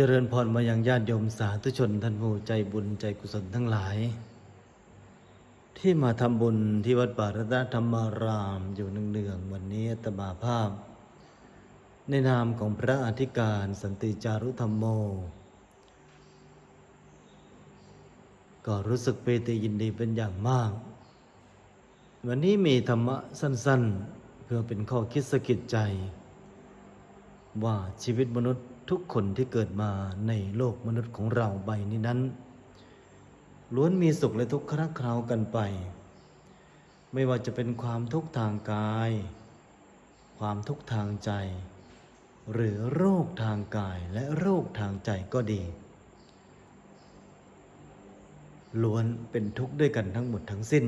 เจริญพรมายังญาติโยมสาธุชนท่านผู้ใจบุญใจกุศลทั้งหลาย ที่มาทำบุญที่วัดป่ารัตนธรรมารามอยู่เนืองๆวันนี้ตมาภาพ ในนามของพระอธิการสันติจารุธรรมโม ก็รู้สึกเปรติยินดีเป็นอย่างมาก วันนี้มีธรรมะสั้นๆ เพื่อเป็นข้อคิดสะกิดใจ ว่าชีวิตมนุษย์ทุกคนที่เกิดมาในโลกมนุษย์ของเราใบนี้นั้น ล้วนมีสุขและทุกข์คราคราวกันไป ไม่ว่าจะเป็นความทุกข์ทางกาย ความทุกข์ทางใจ หรือโรคทางกายและโรคทางใจก็ดี ล้วนเป็นทุกข์ด้วยกันทั้งหมดทั้งสิ้น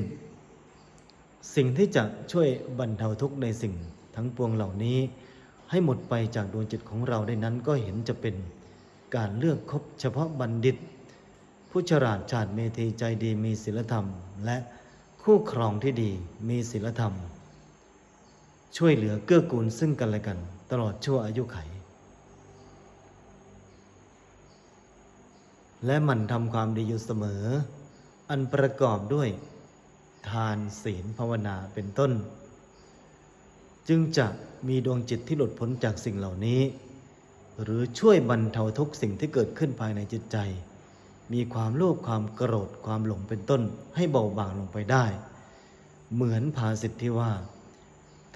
สิ่งที่จะช่วยบรรเทาทุกข์ในสิ่งทั้งปวงเหล่านี้ ให้หมดไปจากดวงจิตของเราได้นั้นก็เห็นจะเป็นการเลือกคบเฉพาะบัณฑิต ผู้ฉลาดฉาดเมธีใจดีมีศีลธรรม และคู่ครองที่ดีมีศีลธรรม ช่วยเหลือเกื้อกูลซึ่งกันและกัน ตลอดชั่วอายุไข และหมันทำความดีอยู่เสมอ อันประกอบด้วยทานศีลภาวนาเป็นต้น จึงจะมีดวงจิตที่หลุดพ้นจากสิ่งเหล่านี้ หรือช่วยบรรเทาทุกสิ่งที่เกิดขึ้นภายในจิตใจ มีความโลภความโกรธความหลงเป็นต้นให้เบาบางลงไปได้ เหมือนภาสิทธิที่ว่า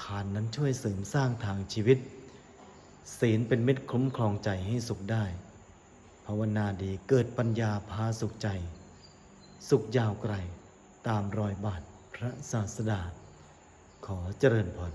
ทานนั้นช่วยเสริมสร้างทางชีวิต ศีลเป็นเม็ดคุ้มครองใจให้สุขได้ ภาวนาดีเกิดปัญญาพาสุขใจ สุขยาวไกลตามรอยบาทพระศาสดา ขอเจริญพร